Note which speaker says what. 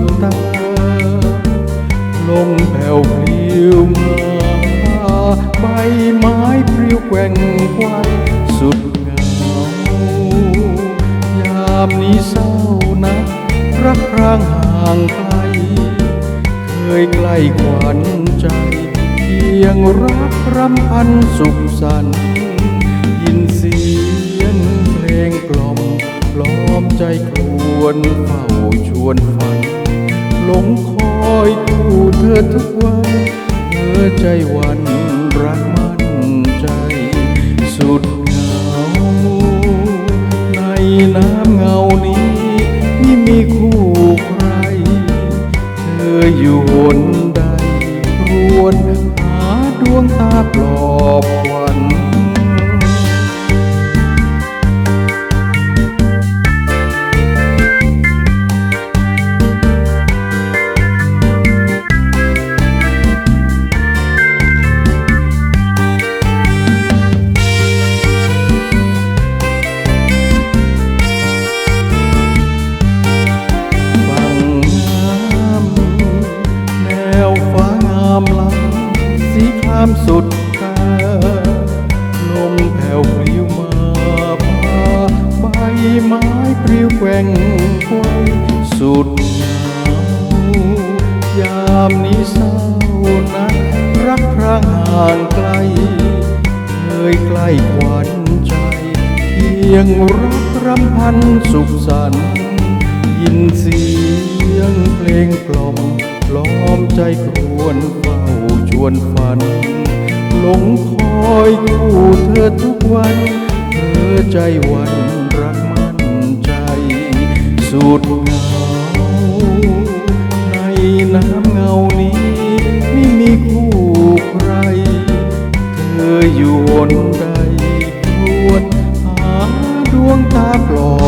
Speaker 1: ดตาลมแผ่วพลิ้วมาใบไม้ปลิวแกว่งไกวสุดเหงายามนี้เศร้านะรักร้างห่างไกล เคยใกล้ขวัญใจ เพียงรักรำพันสุขสันต์ยินเสียงเพลงกล่อมล้อมใจครวนเฝ้าชวนฝัน หลงคอยคู่เธอทุกวันเธอใจวันรักมั่นใจ สุดเหงาในน้ำเงานี้ไม่มีคู่ใคร เธออยู่หนใดรวนหาดวงตาปลอบามสุดตาลมแผ่วปลิวมาพาใบไม้ปลิวแกว่งไกวสุดหนาวยามนี้เศร้านักรักพรางห่างไกลเคยใกล้ขวัญใจ เพียงรักรำพันสุขสันต์ยินเสียงเพลงกล่อมล้อมใจครวนเฝ้า วนฝัน หลงคอยคู่เธอทุกวัน เธอใจวันรักมั่นใจ สุดเหงาในน้ำเงานี้ ไม่มีคู่ใคร เธออยู่หนใดควรหาดวงตาปลอ